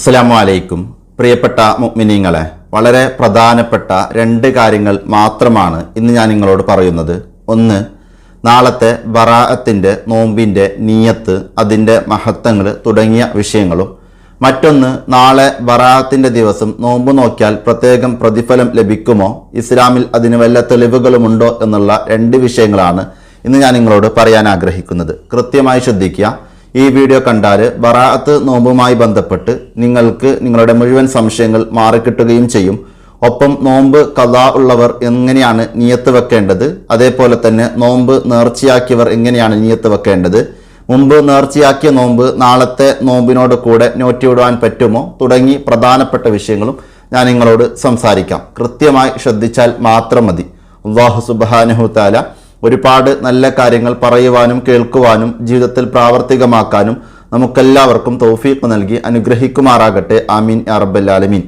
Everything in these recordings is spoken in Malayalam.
അസ്സലാമു അലൈക്കും പ്രിയപ്പെട്ട മുഅ്മിനീങ്ങളെ വളരെ പ്രധാനപ്പെട്ട രണ്ട് കാര്യങ്ങൾ മാത്രമാണ് ഇന്ന് ഞാൻ നിങ്ങളോട് പറയുന്നത്. ഒന്ന് നാളത്തെ ബറാഅത്തിന്റെ നോമ്പിന്റെ നീയത്ത് അതിന്റെ മഹത്വങ്ങൾ തുടങ്ങിയ വിഷയങ്ങളും. മറ്റൊന്ന് നാളെ ബറാഅത്തിന്റെ ദിവസം നോമ്പ് നോക്കിയാൽ പ്രത്യേകം പ്രതിഫലം ലഭിക്കുമോ? ഇസ്ലാമിൽ അതിന് വല്ല തെളിവുകളുമുണ്ടോ? എന്നുള്ള രണ്ട് വിഷയങ്ങളാണ് ഇന്ന് ഞാൻ നിങ്ങളോട് പറയാൻ ആഗ്രഹിക്കുന്നത്. കൃത്യമായി ശ്രദ്ധിക്കുക. ഈ വീഡിയോ കണ്ടാൽ ബറാഅത്ത് നോമ്പുമായി ബന്ധപ്പെട്ട് നിങ്ങൾക്ക് നിങ്ങളുടെ മുഴുവൻ സംശയങ്ങൾ മാറിക്കിട്ടുകയും ചെയ്യും. ഒപ്പം നോമ്പ് കഥാ ഉള്ളവർ എങ്ങനെയാണ് നിയത്ത് വെക്കേണ്ടത്? അതേപോലെ തന്നെ നോമ്പ് നേർച്ചയാക്കിയവർ എങ്ങനെയാണ് നിയത്ത് വെക്കേണ്ടത്? മുമ്പ് നേർച്ചയാക്കിയ നോമ്പ് നാളത്തെ നോമ്പിനോട് കൂടെ നോറ്റിവിടുവാൻ പറ്റുമോ? തുടങ്ങി പ്രധാനപ്പെട്ട വിഷയങ്ങളും ഞാൻ നിങ്ങളോട് സംസാരിക്കാം. കൃത്യമായി ശ്രദ്ധിച്ചാൽ മാത്രം മതി. അള്ളാഹു സുബാനഹു താല ഒരുപാട് നല്ല കാര്യങ്ങൾ പറയുവാനും കേൾക്കുവാനും ജീവിതത്തിൽ പ്രാവർത്തികമാക്കാനും നമുക്കെല്ലാവർക്കും തൗഫീഖ് നൽകി അനുഗ്രഹിക്കുമാറാകട്ടെ. ആമീൻ അറബല്ലാലമീൻ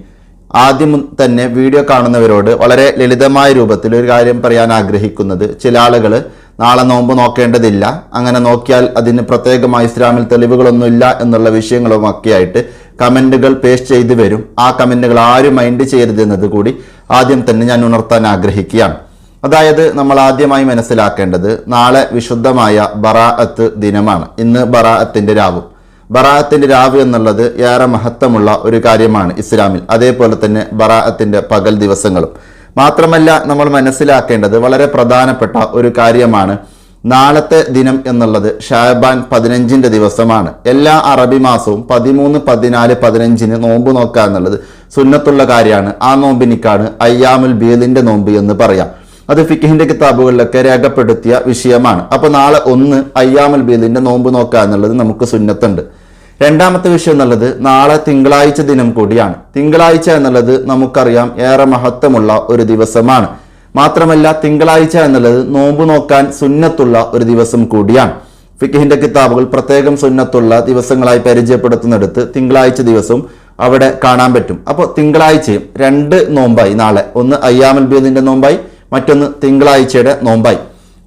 ആദ്യം തന്നെ വീഡിയോ കാണുന്നവരോട് വളരെ ലളിതമായ രൂപത്തിൽ ഒരു കാര്യം പറയാൻ ആഗ്രഹിക്കുന്നത്. ചില ആളുകൾ നാളെ നോമ്പ് നോക്കേണ്ടതില്ല. അങ്ങനെ നോക്കിയാൽ അതിന് പ്രത്യേകമായി ഇസ്ലാമിൽ തെളിവുകളൊന്നുമില്ല എന്നുള്ള വിഷയങ്ങളുമൊക്കെയായിട്ട് കമന്റുകൾ പേസ്റ്റ് ചെയ്തു വരും. ആ കമന്റുകൾ ആരും മൈൻഡ് ചെയ്യരുതെന്നത് കൂടി ആദ്യം തന്നെ ഞാൻ ഉണർത്താൻ ആഗ്രഹിക്കുകയാണ്. അതായത് നമ്മൾ ആദ്യമായി മനസ്സിലാക്കേണ്ടത് നാളെ വിശുദ്ധമായ ബറാഅത്ത് ദിനമാണ്. ഇന്ന് ബറാഅത്തിന്റെ രാവും. ബറാഅത്തിന്റെ രാവ് എന്നുള്ളത് ഏറെ മഹത്വമുള്ള ഒരു കാര്യമാണ് ഇസ്ലാമിൽ. അതേപോലെ തന്നെ ബറാഅത്തിന്റെ പകൽ ദിവസങ്ങളും. മാത്രമല്ല നമ്മൾ മനസ്സിലാക്കേണ്ടത് വളരെ പ്രധാനപ്പെട്ട ഒരു കാര്യമാണ്. നാളത്തെ ദിനം എന്നുള്ളത് ഷാബാൻ പതിനഞ്ചിന്റെ ദിവസമാണ്. എല്ലാ അറബി മാസവും പതിമൂന്ന് പതിനാല് പതിനഞ്ചിന് നോമ്പ് നോക്കുക എന്നുള്ളത് സുന്നത്തുള്ള കാര്യമാണ്. ആ നോമ്പിനിക്കാണ് അയ്യാമുൽ ബീദിന്റെ നോമ്പ് എന്ന് പറയാം. അത് ഫിഖിന്റെ കിതാബുകളിലൊക്കെ രേഖപ്പെടുത്തിയ വിഷയമാണ്. അപ്പൊ നാളെ ഒന്ന് അയ്യാമുൽ ബീദിന്റെ നോമ്പ് നോക്കുക എന്നുള്ളത് നമുക്ക് സുന്നത്തുണ്ട്. രണ്ടാമത്തെ വിഷയം എന്നുള്ളത് നാളെ തിങ്കളാഴ്ച ദിനം കൂടിയാണ്. തിങ്കളാഴ്ച എന്നുള്ളത് നമുക്കറിയാം ഏറെ മഹത്വമുള്ള ഒരു ദിവസമാണ്. മാത്രമല്ല തിങ്കളാഴ്ച എന്നുള്ളത് നോമ്പ് നോക്കാൻ സുന്നത്തുള്ള ഒരു ദിവസം കൂടിയാണ്. ഫിഖിന്റെ കിതാബുകൾ പ്രത്യേകം സുന്നത്തുള്ള ദിവസങ്ങളായി പരിചയപ്പെടുത്തുന്നിടത്ത് തിങ്കളാഴ്ച ദിവസവും അവിടെ കാണാൻ പറ്റും. അപ്പോൾ തിങ്കളാഴ്ചയും രണ്ട് നോമ്പായി നാളെ. ഒന്ന് അയ്യാമൽ ബീദിന്റെ നോമ്പായി മറ്റൊന്ന് തിങ്കളാഴ്ചയുടെ നോമ്പായി.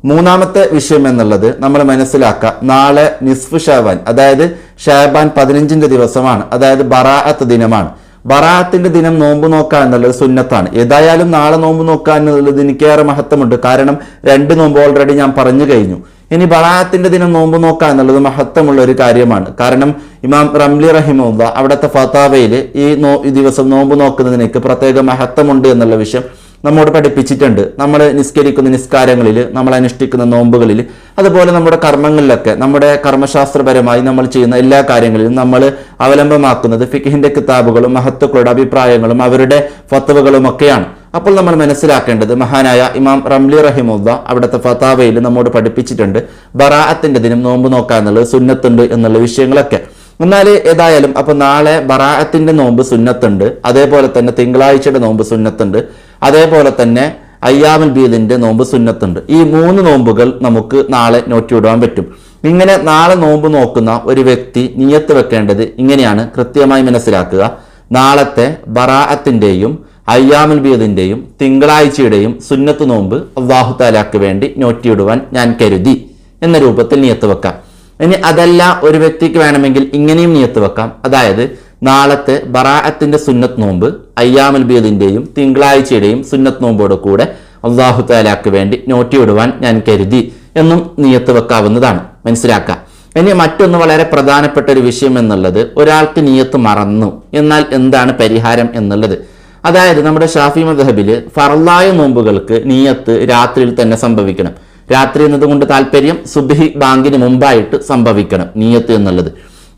മൂന്നാമത്തെ വിഷയം എന്നുള്ളത് നമ്മൾ മനസ്സിലാക്കുക നാളെ നിസ്ഫ് ഷാബാൻ അതായത് ഷാബാൻ പതിനഞ്ചിന്റെ ദിവസമാണ്. അതായത് ബറാഅത്ത് ദിനമാണ്. ബറാഅത്തിന്റെ ദിനം നോമ്പ് നോക്കുക എന്നുള്ളത് സുന്നത്താണ്. ഏതായാലും നാളെ നോമ്പ് നോക്കുക എന്നുള്ളത് എനിക്കേറെ മഹത്വമുണ്ട്. കാരണം രണ്ട് നോമ്പ് ഓൾറെഡി ഞാൻ പറഞ്ഞു കഴിഞ്ഞു. ഇനി ബറാഅത്തിന്റെ ദിനം നോമ്പ് നോക്കുക എന്നുള്ളത് മഹത്വമുള്ള ഒരു കാര്യമാണ്. കാരണം ഇമാം റംലി റഹിമുള്ള അവിടുത്തെ ഫത്താവയിൽ ഈ നോ ഈ ദിവസം നോമ്പ് നോക്കുന്നതിനേക്ക് പ്രത്യേക മഹത്വമുണ്ട് എന്നുള്ള വിഷയം നമ്മോട് പഠിപ്പിച്ചിട്ടുണ്ട്. നമ്മൾ നിസ്കരിക്കുന്ന നിസ്കാരങ്ങളിൽ നമ്മൾ അനുഷ്ഠിക്കുന്ന നോമ്പുകളിൽ. അതുപോലെ നമ്മുടെ കർമ്മങ്ങളിലൊക്കെ നമ്മുടെ കർമ്മശാസ്ത്രപരമായി നമ്മൾ ചെയ്യുന്ന എല്ലാ കാര്യങ്ങളിലും നമ്മൾ അവലംബമാക്കുന്നത് ഫിഖിന്റെ കിതാബുകളും മഹത്വക്കളുടെ അഭിപ്രായങ്ങളും അവരുടെ ഫത്തവുകളും ഒക്കെയാണ് അപ്പോൾ നമ്മൾ മനസ്സിലാക്കേണ്ടത് മഹാനായ ഇമാം റംലി റഹിമുദ്ദ അവിടുത്തെ ഫത്താവയിൽ നമ്മോട് പഠിപ്പിച്ചിട്ടുണ്ട് ബറാഅത്തിന്റെ ദിനം നോമ്പ് നോക്കുക എന്നുള്ളത് സുന്നത്തുണ്ട് എന്നുള്ള വിഷയങ്ങളൊക്കെ. എന്നാൽ ഏതായാലും അപ്പൊ നാളെ ബറാഅത്തിന്റെ നോമ്പ് സുന്നത്തുണ്ട് അതേപോലെ തന്നെ തിങ്കളാഴ്ചയുടെ നോമ്പ് സുന്നത്തുണ്ട് അതേപോലെ തന്നെ അയ്യാമൽ ബീദിന്റെ നോമ്പ് സുന്നത്തുണ്ട്. ഈ മൂന്ന് നോമ്പുകൾ നമുക്ക് നാളെ നോറ്റിവിടാൻ പറ്റും. ഇങ്ങനെ നാളെ നോമ്പ് നോക്കുന്ന ഒരു വ്യക്തി നിയത്ത് വെക്കേണ്ടത് ഇങ്ങനെയാണ് കൃത്യമായി മനസ്സിലാക്കുക. നാളത്തെ ബറാഅത്തിന്റെയും അയ്യാമുൽ ബീദിന്റെയും തിങ്കളാഴ്ചയുടെയും സുന്നത്ത് നോമ്പ് അള്ളാഹു താലാക്ക് വേണ്ടി നോറ്റിയിടുവാൻ ഞാൻ കരുതി. എന്ന രൂപത്തിൽ നിയത്ത് വെക്കാം. ഇനി അതല്ല ഒരു വ്യക്തിക്ക് വേണമെങ്കിൽ ഇങ്ങനെയും നിയത്ത് വെക്കാം. അതായത് നാളത്തെ ബറാഅത്തിന്റെ സുന്നത്ത് നോമ്പ് അയ്യാമൽ ബീദിന്റെയും തിങ്കളാഴ്ചയുടെയും സുന്നത്ത് നോമ്പോട് കൂടെ അള്ളാഹു താലാക്ക് വേണ്ടി നോട്ടിയിടുവാൻ ഞാൻ കരുതി എന്നും നിയത്ത് വെക്കാവുന്നതാണ്. മനസ്സിലാക്കാം? ഇനി മറ്റൊന്ന് വളരെ പ്രധാനപ്പെട്ട ഒരു വിഷയം എന്നുള്ളത് ഒരാൾക്ക് നിയത്ത് മറന്നു. എന്നാൽ എന്താണ് പരിഹാരം എന്നുള്ളത്? അതായത് നമ്മുടെ ഷാഫി മദഹബിൽ ഫറലായ നോമ്പുകൾക്ക് നീയത്ത് രാത്രിയിൽ തന്നെ സംഭവിക്കണം. രാത്രി എന്നതുകൊണ്ട് താല്പര്യം സുബ്ഹി ബാങ്കിന് മുമ്പായിട്ട് സംഭവിക്കണം നീയത്ത് എന്നുള്ളത്.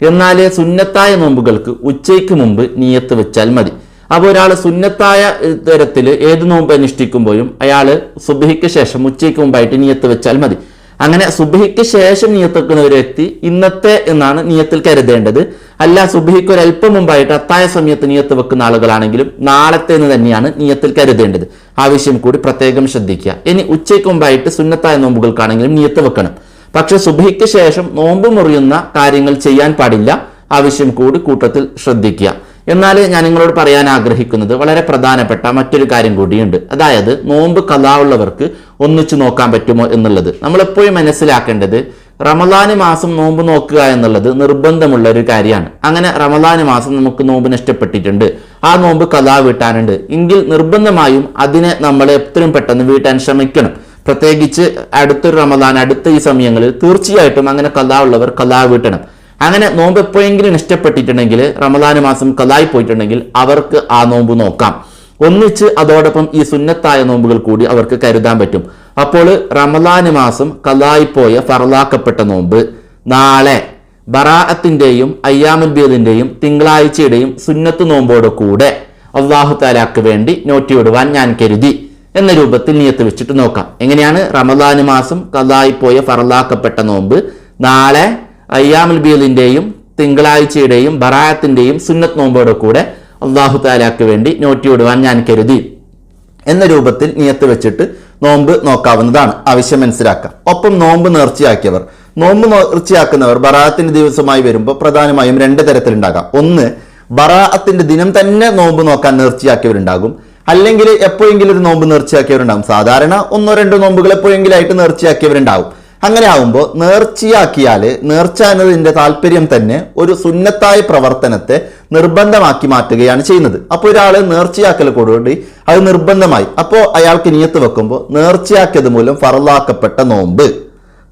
എന്നാൽ സുന്നത്തായ നോമ്പുകൾക്ക് ഉച്ചയ്ക്ക് മുമ്പ് നീയത്ത് വെച്ചാൽ മതി. അപ്പോൾ ഒരാൾ സുന്നത്തായ തരത്തിൽ ഏത് നോമ്പ് അനുഷ്ഠിക്കുമ്പോഴും അയാൾ സുബ്ഹിക്ക് ശേഷം ഉച്ചയ്ക്ക് മുമ്പായിട്ട് നീയത്ത് വെച്ചാൽ മതി. അങ്ങനെ സുബഹിക്ക് ശേഷം നിയത്തെക്കുന്ന ഒരു വ്യക്തി ഇന്നത്തെ എന്നാണ് നിയത്തിൽ കരുതേണ്ടത്. അല്ല സുബഹിക്ക് ഒരു അല്പം മുമ്പായിട്ട് അത്തായ സമയത്ത് നിയത്ത് വെക്കുന്ന ആളുകളാണെങ്കിലും നാളത്തെ എന്ന് തന്നെയാണ് നിയത്തിൽ കരുതേണ്ടത്. ആവശ്യം കൂടി പ്രത്യേകം ശ്രദ്ധിക്കുക. ഇനി ഉച്ചയ്ക്ക് മുമ്പായിട്ട് സുന്നത്തായ നോമ്പുകൾക്കാണെങ്കിലും നിയത്ത് വെക്കണം. പക്ഷെ സുബഹിക്ക് ശേഷം നോമ്പ് മുറിയുന്ന കാര്യങ്ങൾ ചെയ്യാൻ പാടില്ല. ആവശ്യം കൂടി കൂട്ടത്തിൽ ശ്രദ്ധിക്കുക. എന്നാൽ ഞാൻ നിങ്ങളോട് പറയാൻ ആഗ്രഹിക്കുന്നത് വളരെ പ്രധാനപ്പെട്ട മറ്റൊരു കാര്യം കൂടിയുണ്ട്. അതായത് നോമ്പ് കഥാവുള്ളവർക്ക് ഒന്നിച്ചു നോക്കാൻ പറ്റുമോ എന്നുള്ളത്. നമ്മളെപ്പോഴും മനസ്സിലാക്കേണ്ടത് റമദാന് മാസം നോമ്പ് നോക്കുക എന്നുള്ളത് നിർബന്ധമുള്ള ഒരു കാര്യമാണ്. അങ്ങനെ റമദാന് മാസം നമുക്ക് നോമ്പ് നഷ്ടപ്പെട്ടിട്ടുണ്ട്. ആ നോമ്പ് കഥാ വീട്ടാനുണ്ട്. എങ്കിൽ നിർബന്ധമായും അതിനെ നമ്മൾ എത്രയും പെട്ടെന്ന് വീട്ടാൻ ശ്രമിക്കണം. പ്രത്യേകിച്ച് അടുത്തൊരു റമദാൻ അടുത്ത ഈ സമയങ്ങളിൽ തീർച്ചയായിട്ടും അങ്ങനെ കഥാ ഉള്ളവർ കഥാ വീട്ടണം. അങ്ങനെ നോമ്പ് എപ്പോഴെങ്കിലും നഷ്ടപ്പെട്ടിട്ടുണ്ടെങ്കിൽ റമദാന് മാസം കഥായി പോയിട്ടുണ്ടെങ്കിൽ അവർക്ക് ആ നോമ്പ് നോക്കാം. ഒന്നിച്ച് അതോടൊപ്പം ഈ സുന്നത്തായ നോമ്പുകൾ കൂടി അവർക്ക് കരുതാൻ പറ്റും. അപ്പോൾ റമദാന് മാസം കലായിപ്പോയ ഫറലാക്കപ്പെട്ട നോമ്പ് നാളെ ബറാഅത്തിന്റെയും അയ്യാമുൽ ബീദിന്റെയും തിങ്കളാഴ്ചയുടെയും സുന്നത്ത് നോമ്പോട് കൂടെ അള്ളാഹു താലാക്ക് വേണ്ടി നോറ്റിവിടുവാൻ ഞാൻ കരുതി എന്ന രൂപത്തിൽ നിയത്ത് വെച്ചിട്ട് നോക്കാം. എങ്ങനെയാണ്? റമദാന് മാസം കലായിപ്പോയ ഫറലാക്കപ്പെട്ട നോമ്പ് നാളെ അയ്യാമുൽ ബീലിന്റെയും തിങ്കളാഴ്ചയുടെയും ബറായത്തിന്റെയും സുന്നത്ത് നോമ്പോടെ കൂടെ അള്ളാഹു താലാക്ക് വേണ്ടി നോറ്റിവിടുവാൻ ഞാൻ കരുതി എന്ന രൂപത്തിൽ നിയത്ത് വെച്ചിട്ട് നോമ്പ് നോക്കാവുന്നതാണ്. ആവശ്യം മനസ്സിലാക്കാം. ഒപ്പം നോമ്പ് നേർച്ചയാക്കിയവർ. നോമ്പ് നേർച്ചയാക്കുന്നവർ ബറാഅത്തിന്റെ ദിവസമായി വരുമ്പോൾ പ്രധാനമായും രണ്ട് തരത്തിലുണ്ടാകാം. ഒന്ന് ബറാഅത്തിന്റെ ദിനം തന്നെ നോമ്പ് നോക്കാൻ നേർച്ചയാക്കിയവരുണ്ടാകും. അല്ലെങ്കിൽ എപ്പോഴെങ്കിലും ഒരു നോമ്പ് നേർച്ചയാക്കിയവരുണ്ടാകും. സാധാരണ ഒന്നോ രണ്ടോ നോമ്പുകൾ എപ്പോഴെങ്കിലും എപ്പോഴെങ്കിലായിട്ട് നേർച്ചയാക്കിയവരുണ്ടാകും. അങ്ങനെ ആവുമ്പോൾ നേർച്ചയാക്കിയാൽ നേർച്ച എന്നതിന്റെ താല്പര്യം തന്നെ ഒരു സുന്നത്തായ പ്രവർത്തനത്തെ നിർബന്ധമാക്കി മാറ്റുകയാണ് ചെയ്യുന്നത്. അപ്പോൾ ഒരാൾ നേർച്ചയാക്കൽ കൂടി അത് നിർബന്ധമായി. അപ്പോൾ അയാൾക്ക് നിയത്ത് വെക്കുമ്പോൾ നേർച്ചയാക്കിയത് മൂലം ഫറലാക്കപ്പെട്ട നോമ്പ്.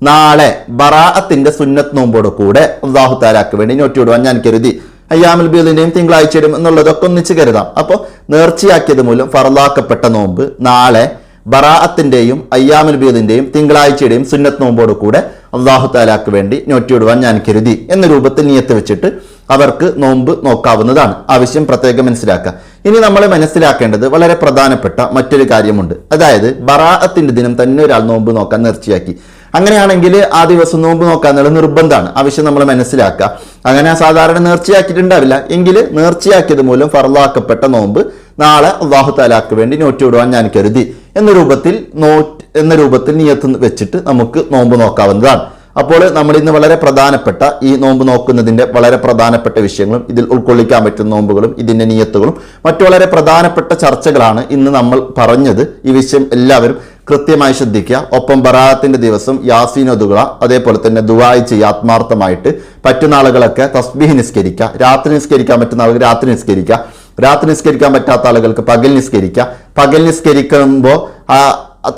നാളെ ബറാഅത്തിന്റെ സുന്നത്ത് നോമ്പോട് കൂടെ അള്ളാഹു താലാക്ക് വേണ്ടി നോട്ടി വിടുവാൻ ഞാൻ കരുതി. അയ്യാമൽ ബീദിന്റെയും തിങ്കളാഴ്ചയുടെയും എന്നുള്ളതൊക്കെ ഒന്നിച്ച് കരുതാം. അപ്പോൾ നേർച്ചയാക്കിയത് മൂലം ഫറലാക്കപ്പെട്ട നോമ്പ് നാളെ ബറാഅത്തിന്റെയും അയ്യാമുൽ ബീദിന്റെയും തിങ്കളാഴ്ചയുടെയും സുന്നത്ത് നോമ്പോട് കൂടെ അള്ളാഹു താലാക്ക് വേണ്ടി നോറ്റിയിടുവാൻ ഞാൻ കരുതി എന്ന രൂപത്തിൽ നിയത്ത് വെച്ചിട്ട് അവർക്ക് നോമ്പ് നോക്കാവുന്നതാണ്. ആവശ്യം പ്രത്യേകം മനസ്സിലാക്കുക. ഇനി നമ്മൾ മനസ്സിലാക്കേണ്ടത് വളരെ പ്രധാനപ്പെട്ട മറ്റൊരു കാര്യമുണ്ട്. അതായത് ബറാഅത്തിന്റെ ദിനം തന്നെ ഒരാൾ നോമ്പ് നോക്കാൻ നേർച്ചയാക്കി അങ്ങനെയാണെങ്കിൽ ആ ദിവസം നോമ്പ് നോക്കുക എന്നുള്ള നിർബന്ധമാണ്. ആവശ്യം നമ്മൾ മനസ്സിലാക്കുക. അങ്ങനെ സാധാരണ നേർച്ചയാക്കിയിട്ടുണ്ടാവില്ല. എങ്കിൽ നേർച്ചയാക്കിയത് മൂലം ഫറലാക്കപ്പെട്ട നോമ്പ് നാളെ അള്ളാഹു താലാക്ക് വേണ്ടി നോറ്റ് വിടുവാൻ ഞാൻ കരുതി. എന്ന രൂപത്തിൽ നോറ്റ് എന്ന രൂപത്തിൽ നിയത്ത് വെച്ചിട്ട് നമുക്ക് നോമ്പ് നോക്കാവുന്നതാണ്. അപ്പോൾ നമ്മൾ ഇന്ന് വളരെ പ്രധാനപ്പെട്ട ഈ നോമ്പ് നോക്കുന്നതിന്റെ വളരെ പ്രധാനപ്പെട്ട വിഷയങ്ങളും ഇതിൽ ഉൾക്കൊള്ളിക്കാൻ പറ്റുന്ന നോമ്പുകളും ഇതിന്റെ നിയത്തുകളും മറ്റു വളരെ പ്രധാനപ്പെട്ട ചർച്ചകളാണ് ഇന്ന് നമ്മൾ പറഞ്ഞത്. ഈ വിഷയം എല്ലാവരും കൃത്യമായി ശ്രദ്ധിക്കുക. ഒപ്പം ബറാത്തിന്റെ ദിവസം യാസീൻ ഒതുക അതേപോലെ തന്നെ ദുവായി ചെയ്യുക ആത്മാർത്ഥമായിട്ട് പറ്റുന്ന ആളുകളൊക്കെ തസ്ബീഹ് നിസ്കരിക്കുക രാത്രി നിസ്കരിക്കാൻ പറ്റുന്ന ആളുകൾ രാത്രി നിസ്കരിക്കുക രാത്രി നിസ്കരിക്കാൻ പറ്റാത്ത ആളുകൾക്ക് പകൽ നിസ്കരിക്കുക. പകൽ നിസ്കരിക്കുമ്പോൾ ആ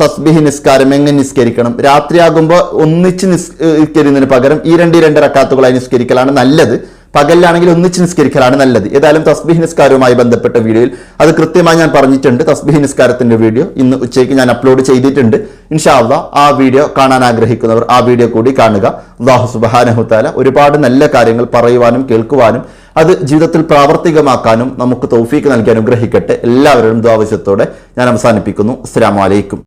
തസ്ബിഹി നിസ്കാരം എങ്ങനെ നിസ്കരിക്കണം? രാത്രിയാകുമ്പോൾ ഒന്നിച്ച് നിസ്കരിക്കുന്നതിന് പകരം ഈ രണ്ട് രണ്ട് റക്കാത്തുകളായി നിസ്കരിക്കലാണ് നല്ലത്. പകലിലാണെങ്കിൽ ഒന്നിച്ച് നിസ്കരിക്കലാണ് നല്ലത്. ഏതായാലും തസ്ബീഹ് നിസ്കാരവുമായി ബന്ധപ്പെട്ട വീഡിയോയിൽ അത് കൃത്യമായി ഞാൻ പറഞ്ഞിട്ടുണ്ട്. തസ്ബീഹ് നിസ്കാരത്തിന്റെ വീഡിയോ ഇന്ന് ഉച്ചയ്ക്ക് ഞാൻ അപ്ലോഡ് ചെയ്തിട്ടുണ്ട്. ഇൻഷാല്ല ആ വീഡിയോ കാണാൻ ആഗ്രഹിക്കുന്നവർ ആ വീഡിയോ കൂടി കാണുക. അള്ളാഹു സുബാനഹുത്താല ഒരുപാട് നല്ല കാര്യങ്ങൾ പറയുവാനും കേൾക്കുവാനും അത് ജീവിതത്തിൽ പ്രാവർത്തികമാക്കാനും നമുക്ക് തൗഫീക്ക് നൽകി അനുഗ്രഹിക്കട്ടെ. എല്ലാവരും ദ്വാവശ്യത്തോടെ ഞാൻ അവസാനിപ്പിക്കുന്നു. അസ്സാം വലൈക്കും